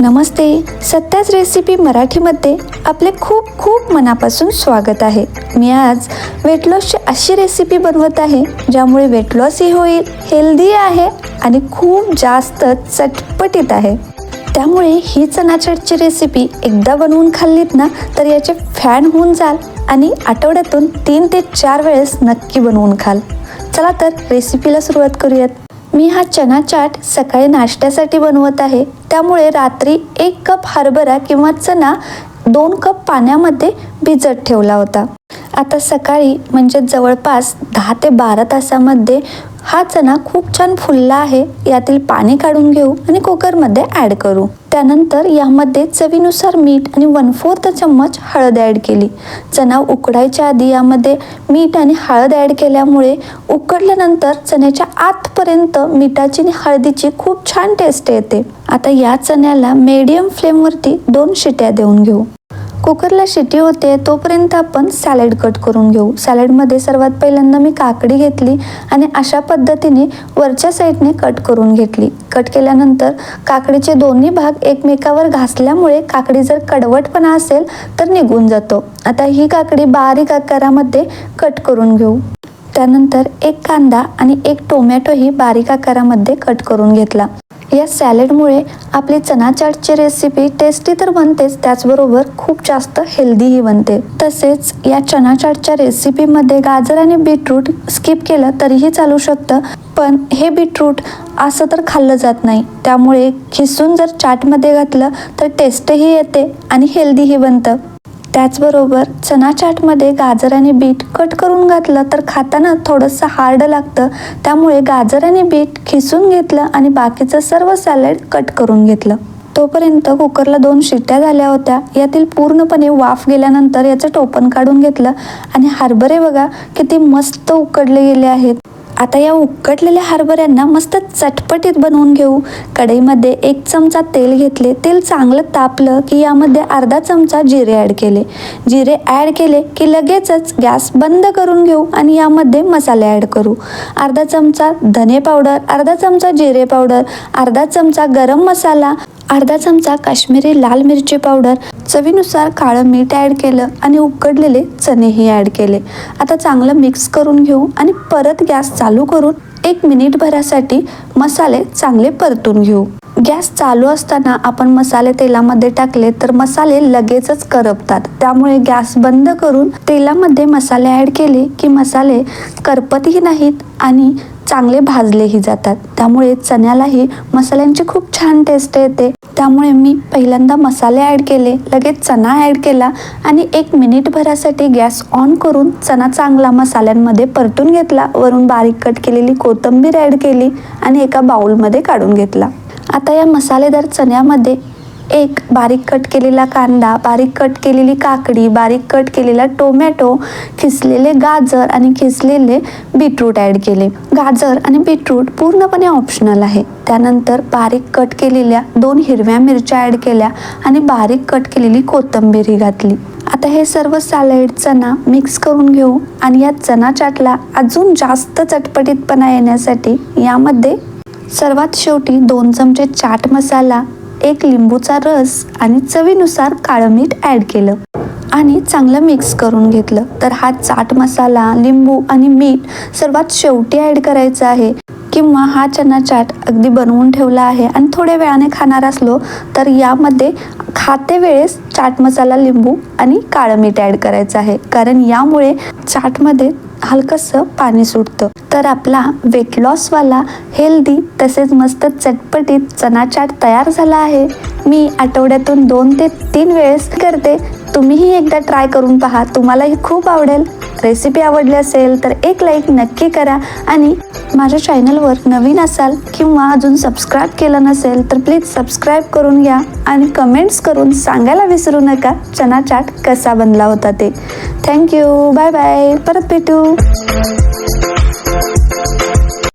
नमस्ते. सत्याच recipe मराठीमध्ये आपले खूप खूप मनापासून स्वागत आहे. मी आज वेट लॉसची अशी रेसिपी बनवत आहे ज्यामुळे वेट लॉसही होईल हेल्दी आहे आणि खूप जास्त चटपटीत आहे. त्यामुळे ही चणाचटची रेसिपी एकदा बनवून खाल्लीत ना तर याचे फॅन होऊन जाल आणि आठवड्यातून तीन ते चार वेळेस नक्की बनवून खाल. चला तर रेसिपीला सुरुवात करूयात. मी हा चना चाट सकाळी नाश्त्यासाठी बनवत आहे. त्यामुळे रात्री एक कप हरभरा किंवा चना दोन कप पाण्यामध्ये भिजत ठेवला होता. आता सकाळी म्हणजे जवळपास दहा ते बारा तासामध्ये हा चना खूप छान फुलला आहे. यातील पाणी काढून घेऊ आणि कुकरमध्ये ॲड करू. त्यानंतर यामध्ये चवीनुसार मीठ आणि वन फोर्थ चम्मच हळद ॲड केली. चना उकडायच्या आधी यामध्ये मीठ आणि हळद ॲड केल्यामुळे उकडल्यानंतर चण्याच्या आतपर्यंत मिठाची आणि हळदीची खूप छान टेस्ट येते. आता या चण्याला मीडियम फ्लेमवरती दोन शिट्या देऊन घेऊ. कुकरला शिटी होते तोपर्यंत आपण सॅलड कट करून घेऊ. सॅलडमध्ये सर्वात पहिल्यांदा मी काकडी घेतली आणि अशा पद्धतीने वरच्या साईडने कट करून घेतली. कट केल्यानंतर काकडीचे दोन्ही भाग एकमेकावर घासल्यामुळे काकडी जर कडवटपणा असेल तर निघून जातो. आता ही काकडी बारीक आकारामध्ये कट करून घेऊ. त्यानंतर एक कांदा आणि एक टोमॅटोही बारीक आकारामध्ये कट करून घेतला. या सॅलडमुळे आपली चना चाटची रेसिपी टेस्टी तर बनतेच त्याचबरोबर खूप जास्त हेल्दीही बनते. तसेच या चना चाटच्या रेसिपीमध्ये गाजर आणि बीटरूट स्किप केलं तरीही चालू शकतं पण हे बीटरूट असं तर खाल्लं जात नाही. त्यामुळे खिसून जर चाटमध्ये घातलं तर टेस्टही येते आणि हेल्दीही बनतं. त्याचबरोबर चना चाटमध्ये गाजर आणि बीट कट करून घातलं तर खाताना थोडंसं हार्ड लागतं. त्यामुळे गाजर आणि बीट खिसून घेतलं आणि बाकीचं सर्व सॅलड कट करून घेतलं. तोपर्यंत कुकरला दोन शिट्ट्या झाल्या होत्या. यातील पूर्णपणे वाफ गेल्यानंतर याचं टोपण काढून घेतलं. आणि हरभरे बघा किती मस्त उकडले गेले आहेत. आता या उकटलेल्या हरभऱ्यांना मस्त चटपटीत बनवून घेऊ. कढईमध्ये एक चमचा तेल घेतले. तेल चांगलं तापलं की यामध्ये अर्धा चमचा जिरे ॲड केले. जिरे ॲड केले की लगेचच गॅस बंद करून घेऊ आणि यामध्ये मसाले ॲड करू. अर्धा चमचा धने पावडर अर्धा चमचा जिरे पावडर अर्धा चमचा गरम मसाला अर्धा चमचा काश्मीरी लाल मिरची पावडर चवीनुसार काळं मीठ ॲड केलं आणि उकडलेले चणेही ॲड केले. आता चांगलं मिक्स करून घेऊ आणि परत गॅस चालू करून एक मिनिटभरासाठी मसाले चांगले परतून घेऊ. गॅस चालू असताना आपण मसाले तेलामध्ये टाकले तर मसाले लगेचच करपतात. त्यामुळे गॅस बंद करून तेलामध्ये मसाले ॲड केले की मसाले करपतही नाहीत आणि चांगले भाजलेही जातात. त्यामुळे चण्यालाही मसाल्यांची खूप छान टेस्ट येते. त्यामुळे मी पहिल्यांदा मसाले ॲड केले लगेच चणा ॲड केला आणि एक मिनिटभरासाठी गॅस ऑन करून चणा चांगला मसाल्यांमध्ये परतून घेतला. वरून बारीक कट केलेली कोथिंबीर ॲड केली आणि एका बाउलमध्ये काढून घेतला. आता या मसालेदार चण्यामध्ये एक बारीक कट केलेला कांदा बारीक कट केलेली काकडी बारीक कट केलेला टोमॅटो खिसलेले गाजर आणि खिसलेले बीटरूट ॲड केले. गाजर आणि बीटरूट पूर्णपणे ऑप्शनल आहे. त्यानंतर बारीक कट केलेल्या दोन हिरव्या मिरच्या ॲड केल्या आणि बारीक कट केलेली कोथंबीरी घातली. आता हे सर्व सॅलड चणा मिक्स करून घेऊ आणि या चणा चाटला अजून जास्त चटपटीतपणा येण्यासाठी यामध्ये सर्वात शेवटी दोन चमचे चाट मसाला एक लिंबूचा रस आणि चवीनुसार काळं मीठ ॲड केलं. आणि चांगलं मिक्स करून घेतलं. तर हा चाट मसाला लिंबू आणि मीठ सर्वात शेवटी ॲड करायचं आहे. किंवा हा चना चाट अगदी बनवून ठेवला आहे आणि थोड्या वेळाने खाणार असलो तर यामध्ये खाते वेळेस चाट मसाला लिंबू आणि काळं मीठ ॲड करायचं आहे. कारण यामुळे चाटमध्ये हलकंसं पाणी सुटतं. तर आपला वेट लॉसवाला हेल्दी तसेच मस्त चटपटीत चना चाट तयार झाला आहे. मी आठवड्यातून दोन ते तीन वेळेस करते. तुम्हीही एकदा ट्राय करून पहा. तुम्हालाही खूप आवडेल. रेसिपी आवडली असेल तर एक लाईक नक्की करा. आणि माझ्या चॅनलवर नवीन असाल किंवा अजून सबस्क्राईब केलं नसेल तर प्लीज सबस्क्राईब करून घ्या. आणि कमेंट्स करून सांगायला विसरू नका चना चाट कसा बनला होता ते. थँक्यू बाय बाय परत भेटू.